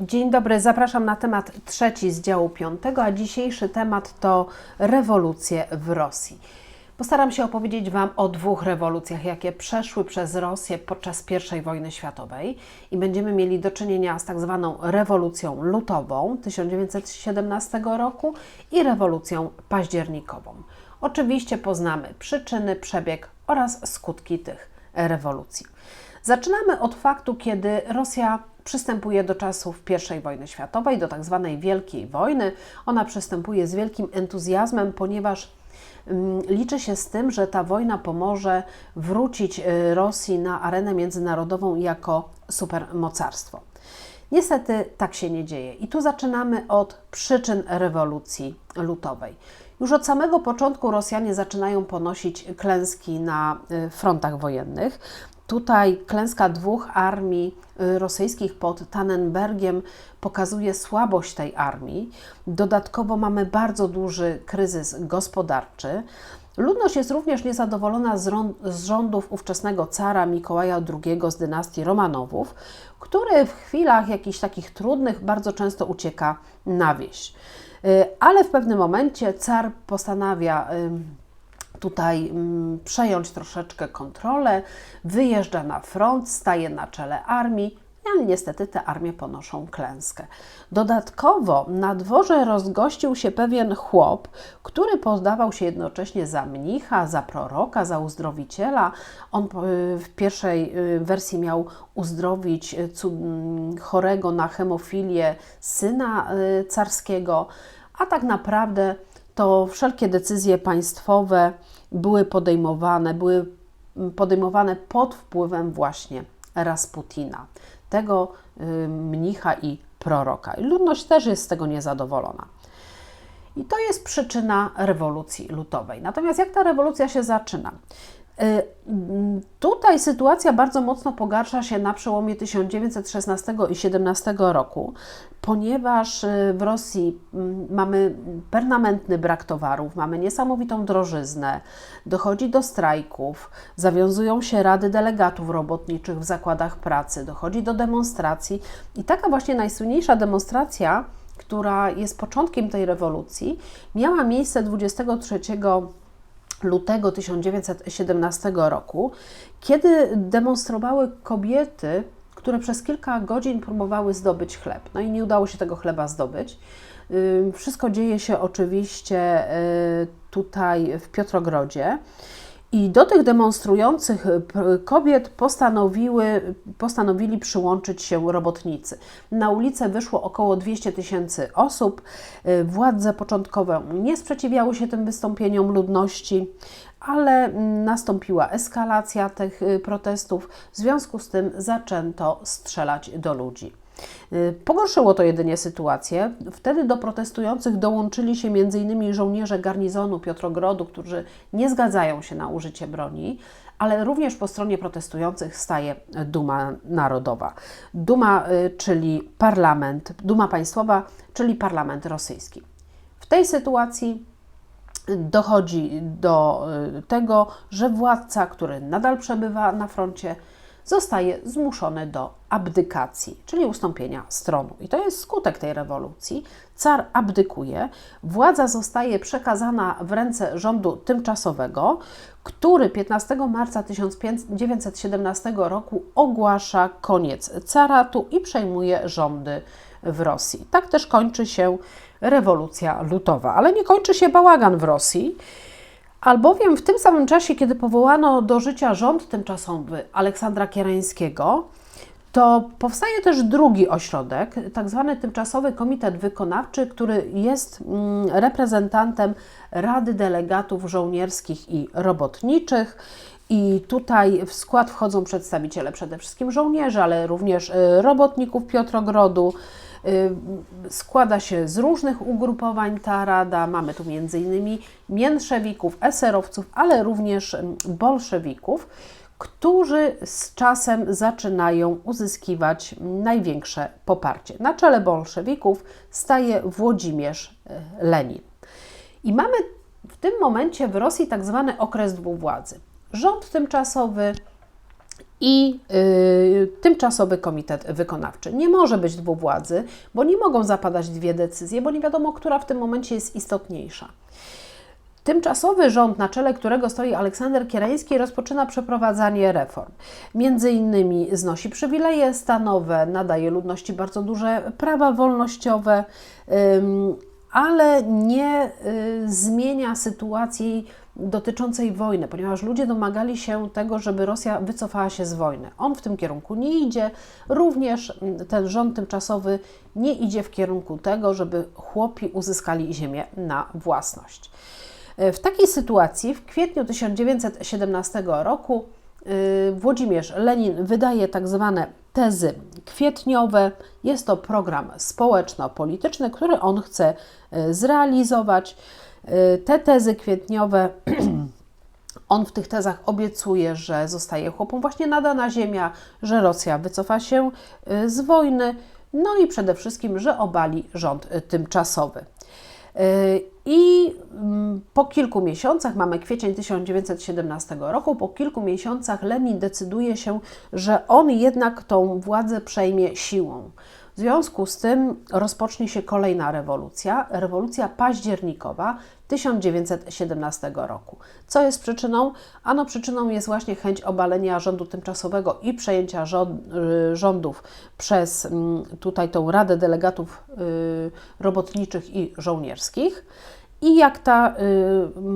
Dzień dobry, zapraszam na temat trzeci z działu piątego, a dzisiejszy temat to rewolucje w Rosji. Postaram się opowiedzieć Wam o dwóch rewolucjach, jakie przeszły przez Rosję podczas I wojny światowej i będziemy mieli do czynienia z tak zwaną rewolucją lutową 1917 roku i rewolucją październikową. Oczywiście poznamy przyczyny, przebieg oraz skutki tych rewolucji. Zaczynamy od faktu, kiedy Rosja przystępuje do czasów I wojny światowej, do tak zwanej Wielkiej Wojny. Ona przystępuje z wielkim entuzjazmem, ponieważ mm, liczy się z tym, że ta wojna pomoże wrócić y, Rosji na arenę międzynarodową jako supermocarstwo. Niestety tak się nie dzieje. I tu zaczynamy od przyczyn rewolucji lutowej. Już od samego początku Rosjanie zaczynają ponosić klęski na y, frontach wojennych. Tutaj klęska dwóch armii y, rosyjskich pod Tannenbergiem pokazuje słabość tej armii. Dodatkowo mamy bardzo duży kryzys gospodarczy. Ludność jest również niezadowolona z rządów ówczesnego cara Mikołaja II z dynastii Romanowów, który w chwilach jakichś takich trudnych bardzo często ucieka na wieś. Y, ale w pewnym momencie car postanawia tutaj mm, przejąć troszeczkę kontrolę, wyjeżdża na front, staje na czele armii, ale niestety te armie ponoszą klęskę. Dodatkowo na dworze rozgościł się pewien chłop, który podawał się jednocześnie za mnicha, za proroka, za uzdrowiciela. On y, w pierwszej y, wersji miał uzdrowić mm, chorego na hemofilię syna carskiego, a tak naprawdę to wszelkie decyzje państwowe były podejmowane, były podejmowane pod wpływem właśnie Rasputina, tego y, mnicha i proroka. I ludność też jest z tego niezadowolona. I to jest przyczyna rewolucji lutowej. Natomiast jak ta rewolucja się zaczyna? Y, tutaj sytuacja bardzo mocno pogarsza się na przełomie 1916 i 17 roku, ponieważ y, w Rosji mm, mamy permanentny brak towarów, mamy niesamowitą drożyznę, dochodzi do strajków, zawiązują się rady delegatów robotniczych w zakładach pracy, dochodzi do demonstracji i taka właśnie najsłynniejsza demonstracja, która jest początkiem tej rewolucji, miała miejsce 23 lutego 1917 roku, kiedy demonstrowały kobiety, które przez kilka godzin próbowały zdobyć chleb. No i nie udało się tego chleba zdobyć. Wszystko dzieje się oczywiście y, tutaj w Piotrogrodzie. I do tych demonstrujących e, kobiet postanowiły, postanowili przyłączyć się robotnicy. Na ulicę wyszło około 200 tysięcy osób. E, władze początkowe nie sprzeciwiały się tym wystąpieniom ludności, ale nastąpiła eskalacja tych e, protestów. W związku z tym zaczęto strzelać do ludzi. Y, pogorszyło to jedynie sytuację. Wtedy do protestujących dołączyli się m.in. żołnierze garnizonu Piotrogrodu, którzy nie zgadzają się na użycie broni, ale również po stronie protestujących staje Duma Narodowa. Duma, y, czyli parlament, Duma Państwowa, czyli parlament rosyjski. W tej sytuacji dochodzi do y, tego, że władca, który nadal przebywa na froncie, zostaje zmuszony do abdykacji, czyli ustąpienia stronu. I to jest skutek tej rewolucji. Car abdykuje, władza zostaje przekazana w ręce rządu tymczasowego, który 15 marca 1917 roku ogłasza koniec caratu i przejmuje rządy w Rosji. Tak też kończy się rewolucja lutowa, ale nie kończy się bałagan w Rosji. Albowiem w tym samym czasie, kiedy powołano do życia rząd tymczasowy Aleksandra Kierańskiego, to powstaje też drugi ośrodek, tak zwany Tymczasowy Komitet Wykonawczy, który jest mm, reprezentantem Rady Delegatów Żołnierskich i Robotniczych. I tutaj w skład wchodzą przedstawiciele przede wszystkim żołnierzy, ale również y, robotników Piotrogrodu, składa się z różnych ugrupowań ta rada. Mamy tu m.in. mięszewików, eserowców, ale również bolszewików, którzy z czasem zaczynają uzyskiwać największe poparcie. Na czele bolszewików staje Włodzimierz y, Lenin. I mamy w tym momencie w Rosji tak zwany okres dwuwładzy. Rząd tymczasowy i y, tymczasowy komitet wykonawczy. Nie może być dwuwładzy, bo nie mogą zapadać dwie decyzje, bo nie wiadomo, która w tym momencie jest istotniejsza. Tymczasowy rząd, na czele którego stoi Aleksander Kierański, rozpoczyna przeprowadzanie reform. Między innymi znosi przywileje stanowe, nadaje ludności bardzo duże prawa wolnościowe, ale nie y, zmienia sytuacji dotyczącej wojny, ponieważ ludzie domagali się tego, żeby Rosja wycofała się z wojny. On w tym kierunku nie idzie, również mm, ten rząd tymczasowy nie idzie w kierunku tego, żeby chłopi uzyskali ziemię na własność. E, w takiej sytuacji w kwietniu 1917 roku y, Włodzimierz Lenin wydaje tak zwane tezy kwietniowe. Jest to program społeczno-polityczny, który on chce y, zrealizować. Y, te tezy kwietniowe, on w tych tezach obiecuje, że zostaje chłopom właśnie nadana ziemia, że Rosja wycofa się y, z wojny, no i przede wszystkim, że obali rząd y, tymczasowy. I mm, po kilku miesiącach, mamy kwiecień 1917 roku, po kilku miesiącach Lenin decyduje się, że on jednak tą władzę przejmie siłą. W związku z tym rozpocznie się kolejna rewolucja, rewolucja październikowa 1917 roku. Co jest przyczyną? Ano przyczyną jest właśnie chęć obalenia rządu tymczasowego i przejęcia y, rządów przez mm, tutaj tą Radę Delegatów y, Robotniczych i Żołnierskich. I jak ta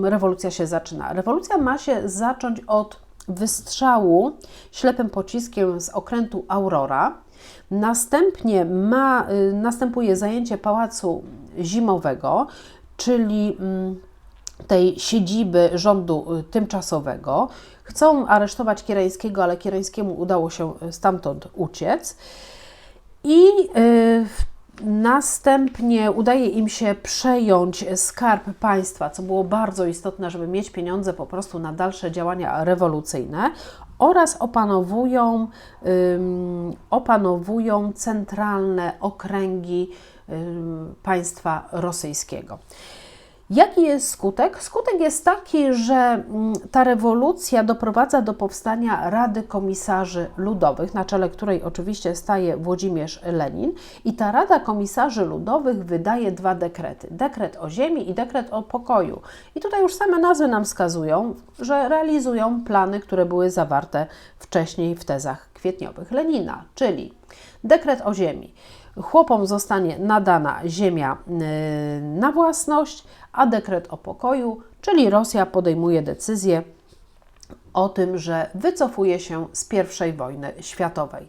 y, rewolucja się zaczyna? Rewolucja ma się zacząć od wystrzału ślepym pociskiem z okrętu Aurora. Następnie ma, następuje zajęcie pałacu zimowego, czyli mm, tej siedziby rządu y, tymczasowego. Chcą aresztować Kierańskiego, ale Kierańskiemu udało się y, stamtąd uciec. I y, Następnie udaje im się przejąć skarb państwa, co było bardzo istotne, żeby mieć pieniądze po prostu na dalsze działania rewolucyjne, oraz opanowują, opanowują centralne okręgi państwa rosyjskiego. Jaki jest skutek? Skutek jest taki, że mm, ta rewolucja doprowadza do powstania Rady Komisarzy Ludowych, na czele której oczywiście staje Włodzimierz Lenin. I ta Rada Komisarzy Ludowych wydaje dwa dekrety: dekret o ziemi i dekret o pokoju. I tutaj już same nazwy nam wskazują, że realizują plany, które były zawarte wcześniej w tezach kwietniowych Lenina, czyli dekret o ziemi chłopom zostanie nadana ziemia y, na własność, a dekret o pokoju, czyli Rosja podejmuje decyzję o tym, że wycofuje się z I wojny światowej.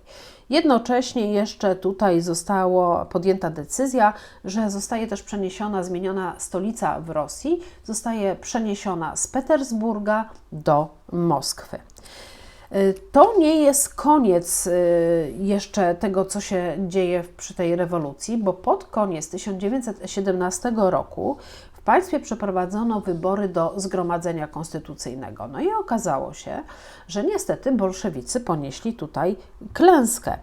Jednocześnie jeszcze tutaj została podjęta decyzja, że zostaje też przeniesiona, zmieniona stolica w Rosji, zostaje przeniesiona z Petersburga do Moskwy. To nie jest koniec y, jeszcze tego, co się dzieje przy tej rewolucji, bo pod koniec 1917 roku w państwie przeprowadzono wybory do Zgromadzenia Konstytucyjnego. No i okazało się, że niestety bolszewicy ponieśli tutaj klęskę.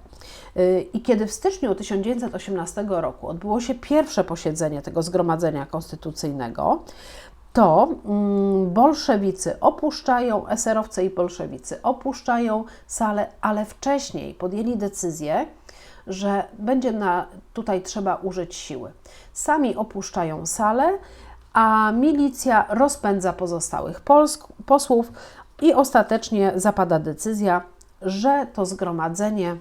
Y, I kiedy w styczniu 1918 roku odbyło się pierwsze posiedzenie tego Zgromadzenia Konstytucyjnego, to mm, bolszewicy opuszczają, eserowcy i bolszewicy opuszczają salę, ale wcześniej podjęli decyzję, że będzie na, tutaj trzeba użyć siły. Sami opuszczają salę, a milicja rozpędza pozostałych posłów i ostatecznie zapada decyzja, że to zgromadzenie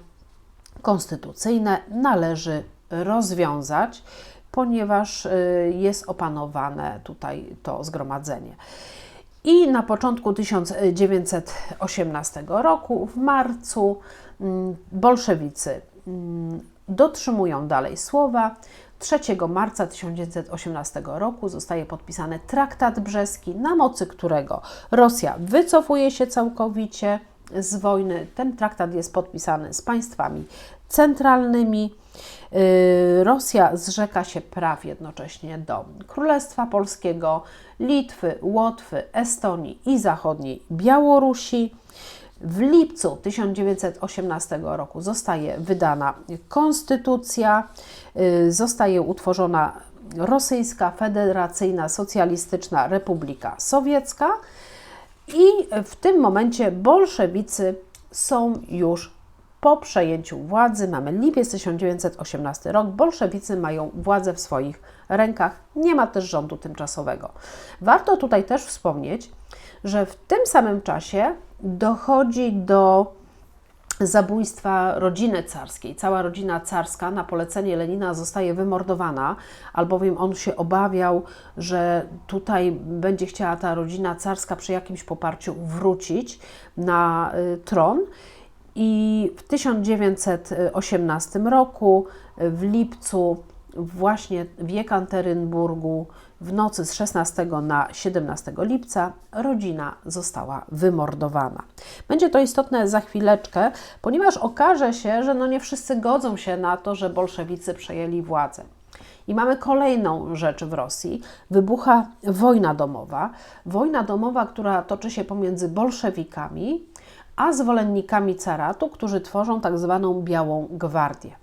konstytucyjne należy rozwiązać ponieważ y, jest opanowane tutaj to zgromadzenie. I na początku 1918 roku, w marcu, mm, bolszewicy mm, dotrzymują dalej słowa. 3 marca 1918 roku zostaje podpisany traktat brzeski, na mocy którego Rosja wycofuje się całkowicie z wojny. Ten traktat jest podpisany z państwami centralnymi. Y, Rosja zrzeka się praw jednocześnie do Królestwa Polskiego, Litwy, Łotwy, Estonii i zachodniej Białorusi. W lipcu 1918 roku zostaje wydana konstytucja, y, zostaje utworzona Rosyjska Federacyjna Socjalistyczna Republika Sowiecka i w tym momencie bolszewicy są już po przejęciu władzy. Mamy lipiec 1918 rok. Bolszewicy mają władzę w swoich rękach. Nie ma też rządu tymczasowego. Warto tutaj też wspomnieć, że w tym samym czasie dochodzi do zabójstwa rodziny carskiej. Cała rodzina carska na polecenie Lenina zostaje wymordowana, albowiem on się obawiał, że tutaj będzie chciała ta rodzina carska przy jakimś poparciu wrócić na y, tron. I w 1918 roku, w lipcu, właśnie w Jekaterynburgu, w nocy z 16 na 17 lipca rodzina została wymordowana. Będzie to istotne za chwileczkę, ponieważ okaże się, że no nie wszyscy godzą się na to, że bolszewicy przejęli władzę. I mamy kolejną rzecz w Rosji. Wybucha wojna domowa. Wojna domowa, która toczy się pomiędzy bolszewikami a zwolennikami caratu, którzy tworzą tak zwaną Białą Gwardię.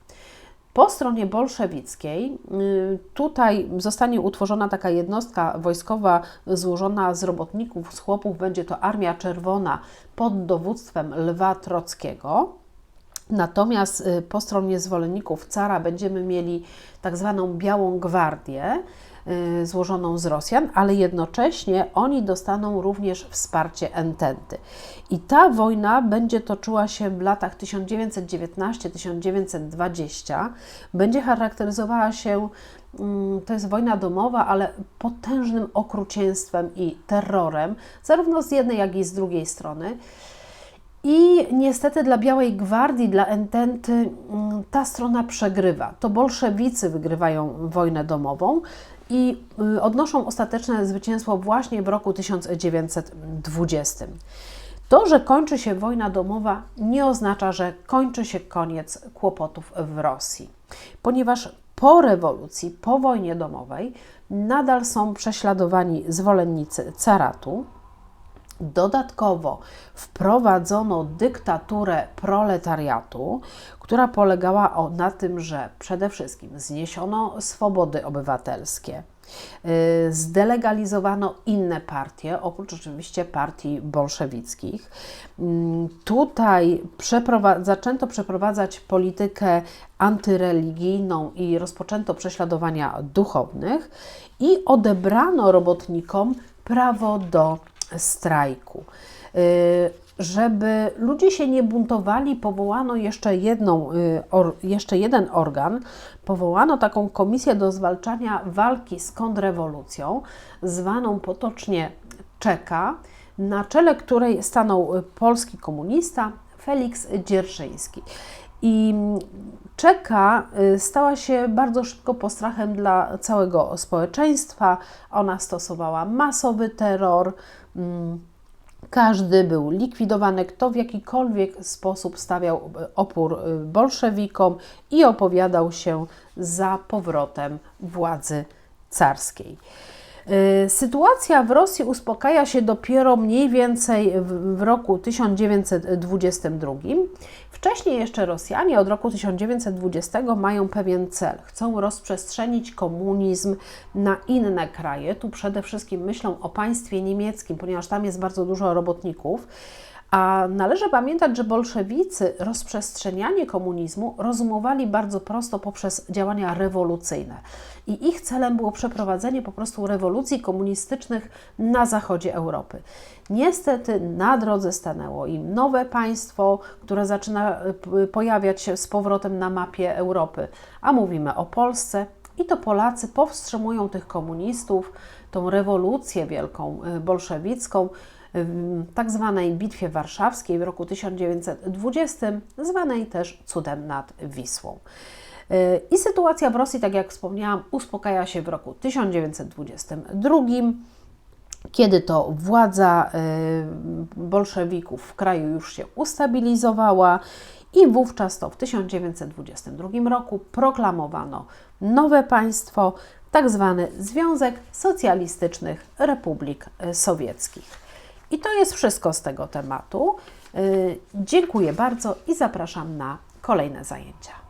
Po stronie bolszewickiej y, tutaj zostanie utworzona taka jednostka wojskowa złożona z robotników, z chłopów. Będzie to Armia Czerwona pod dowództwem Lwa Trockiego. Natomiast y, po stronie zwolenników cara będziemy mieli tak zwaną Białą Gwardię, złożoną z Rosjan, ale jednocześnie oni dostaną również wsparcie Ententy. I ta wojna będzie toczyła się w latach 1919-1920. Będzie charakteryzowała się, mm, to jest wojna domowa, ale potężnym okrucieństwem i terrorem, zarówno z jednej, jak i z drugiej strony. I niestety dla Białej Gwardii, dla Ententy mm, ta strona przegrywa. To bolszewicy wygrywają wojnę domową i y, odnoszą ostateczne zwycięstwo właśnie w roku 1920. To, że kończy się wojna domowa, nie oznacza, że kończy się koniec kłopotów w Rosji, ponieważ po rewolucji, po wojnie domowej, nadal są prześladowani zwolennicy caratu, Dodatkowo wprowadzono dyktaturę proletariatu, która polegała na tym, że przede wszystkim zniesiono swobody obywatelskie, y, zdelegalizowano inne partie, oprócz oczywiście partii bolszewickich. Mm, tutaj przeprowadza, zaczęto przeprowadzać politykę antyreligijną i rozpoczęto prześladowania duchownych i odebrano robotnikom prawo do strajku. Y, żeby ludzie się nie buntowali, powołano jeszcze, jedną, y, jeszcze jeden organ. Powołano taką komisję do zwalczania walki z kontrrewolucją, zwaną potocznie Czeka, na czele której stanął polski komunista Felix Dzierżyński. I Czeka y, stała się bardzo szybko postrachem dla całego społeczeństwa. Ona stosowała masowy terror. Mm, każdy był likwidowany, kto w jakikolwiek sposób stawiał opór y, bolszewikom i opowiadał się za powrotem władzy carskiej. Y, sytuacja w Rosji uspokaja się dopiero mniej więcej w, w roku 1922. Wcześniej jeszcze Rosjanie od roku 1920 mają pewien cel. Chcą rozprzestrzenić komunizm na inne kraje. Tu przede wszystkim myślą o państwie niemieckim, ponieważ tam jest bardzo dużo robotników. A należy pamiętać, że bolszewicy rozprzestrzenianie komunizmu rozumowali bardzo prosto poprzez działania rewolucyjne. I ich celem było przeprowadzenie po prostu rewolucji komunistycznych na zachodzie Europy. Niestety na drodze stanęło im nowe państwo, które zaczyna y, pojawiać się z powrotem na mapie Europy, a mówimy o Polsce. I to Polacy powstrzymują tych komunistów, tą rewolucję wielką y, bolszewicką, w tak zwanej Bitwie Warszawskiej w roku 1920, zwanej też Cudem nad Wisłą. Y, I sytuacja w Rosji, tak jak wspomniałam, uspokaja się w roku 1922, kiedy to władza y, bolszewików w kraju już się ustabilizowała i wówczas to w 1922 roku proklamowano nowe państwo, tak zwany Związek Socjalistycznych Republik Sowieckich. I to jest wszystko z tego tematu. Y, dziękuję bardzo i zapraszam na kolejne zajęcia.